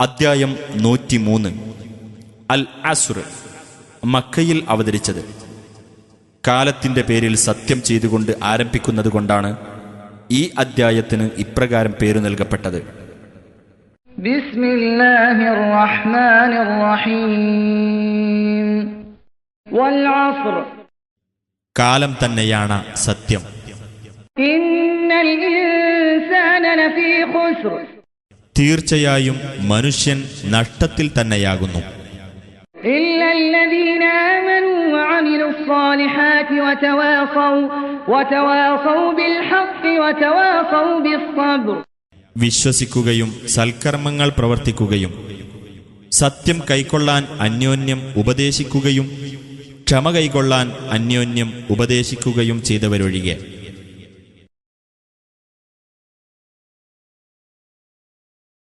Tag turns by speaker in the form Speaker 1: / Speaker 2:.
Speaker 1: അദ്ധ്യായം നൂറ്റിമൂന്ന്. അൽ അസുർ മക്കയിൽ അവതരിച്ചത്. കാലത്തിന്റെ പേരിൽ സത്യം ചെയ്തുകൊണ്ട് ആരംഭിക്കുന്നത് കൊണ്ടാണ് ഈ അദ്ധ്യായത്തിന് ഇപ്രകാരം പേര് നൽകപ്പെട്ടത്. കാലം തന്നെയാണ് സത്യം.
Speaker 2: ഇന്നൽ ഇൻസാന
Speaker 1: തീർച്ചയായും മനുഷ്യൻ നഷ്ടത്തിൽ തന്നെയാകുന്നു. വിശ്വസിക്കുകയും സൽക്കർമ്മങ്ങൾ പ്രവർത്തിക്കുകയും സത്യം കൈക്കൊള്ളാൻ അന്യോന്യം ഉപദേശിക്കുകയും ക്ഷമ കൈക്കൊള്ളാൻ അന്യോന്യം ഉപദേശിക്കുകയും ചെയ്തവരൊഴികെ.